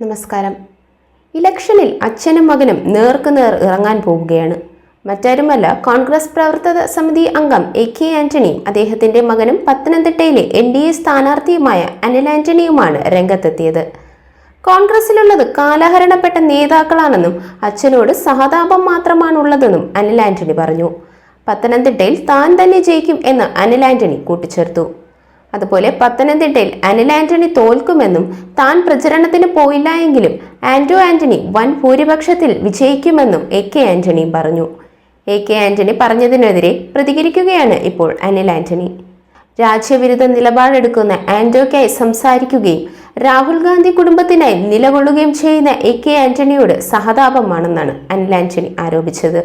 നമസ്കാരം. ഇലക്ഷനിൽ അച്ഛനും മകനും നേർക്കുനേർ ഇറങ്ങാൻ പോവുകയാണ്. മറ്റാരുമല്ല കോൺഗ്രസ് പ്രവർത്തക സമിതി അംഗം എ കെ ആന്റണിയും അദ്ദേഹത്തിന്റെ മകനും പത്തനംതിട്ടയിലെ എൻ ഡി എ സ്ഥാനാർത്ഥിയുമായ അനിൽ ആന്റണിയുമാണ് രംഗത്തെത്തിയത്. കോൺഗ്രസിലുള്ളത് കാലഹരണപ്പെട്ട നേതാക്കളാണെന്നും അച്ഛനോട് സഹതാപം മാത്രമാണുള്ളതെന്നും അനിൽ ആന്റണി പറഞ്ഞു. പത്തനംതിട്ടയിൽ താൻ തന്നെ ജയിക്കും എന്ന് അനിൽ ആന്റണി കൂട്ടിച്ചേർത്തു. അതുപോലെ പത്തനംതിട്ടയിൽ അനിൽ ആന്റണി തോൽക്കുമെന്നും താൻ പ്രചരണത്തിന് പോയില്ല എങ്കിലും ആന്റോ ആന്റണി വൻ ഭൂരിപക്ഷത്തിൽ വിജയിക്കുമെന്നും എ കെ ആന്റണി പറഞ്ഞു. എ കെ ആന്റണി പറഞ്ഞതിനെതിരെ പ്രതികരിക്കുകയാണ് ഇപ്പോൾ അനിൽ ആന്റണി. രാജ്യവിരുദ്ധ നിലപാടെടുക്കുന്ന ആന്റോയ്ക്കായി സംസാരിക്കുകയും രാഹുൽ ഗാന്ധി കുടുംബത്തിനായി നിലകൊള്ളുകയും ചെയ്യുന്ന എ കെ ആന്റണിയോട് സഹതാപമാണെന്നാണ് അനിൽ ആന്റണി ആരോപിച്ചത്.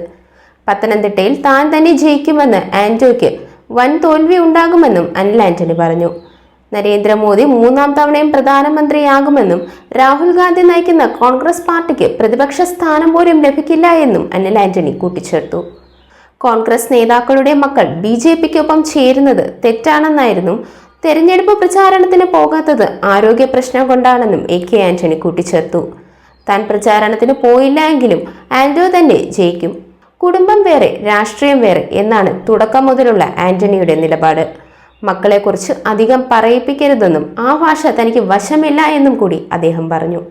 പത്തനംതിട്ടയിൽ താൻ തന്നെ ജയിക്കുമെന്ന് ആന്റോയ്ക്ക് വൻ തോൽവി ഉണ്ടാകുമെന്നും അനിൽ ആന്റണി പറഞ്ഞു. നരേന്ദ്രമോദി മൂന്നാം തവണയും പ്രധാനമന്ത്രിയാകുമെന്നും രാഹുൽ ഗാന്ധി നയിക്കുന്ന കോൺഗ്രസ് പാർട്ടിക്ക് പ്രതിപക്ഷ സ്ഥാനം പോലും ലഭിക്കില്ല എന്നും അനിൽ ആന്റണി കൂട്ടിച്ചേർത്തു. കോൺഗ്രസ് നേതാക്കളുടെ മക്കൾ ബി ജെ പിക്കൊപ്പം ചേരുന്നത് തെറ്റാണെന്നായിരുന്നു തെരഞ്ഞെടുപ്പ് പ്രചാരണത്തിന് പോകാത്തത് ആരോഗ്യ പ്രശ്നം കൊണ്ടാണെന്നും എ കെ ആന്റണി കൂട്ടിച്ചേർത്തു. താൻ പ്രചാരണത്തിന് പോയില്ല എങ്കിലും ആന്റോ തന്നെ ജയിക്കും. കുടുംബം വേറെ രാഷ്ട്രീയം വേറെ എന്നാണ് തുടക്കം മുതലുള്ള ആന്റണിയുടെ നിലപാട്. മക്കളെക്കുറിച്ച് അധികം പറയിപ്പിക്കരുതെന്നും ആ ഭാഷ തനിക്ക് വശമില്ല എന്നും കൂടി അദ്ദേഹം പറഞ്ഞു.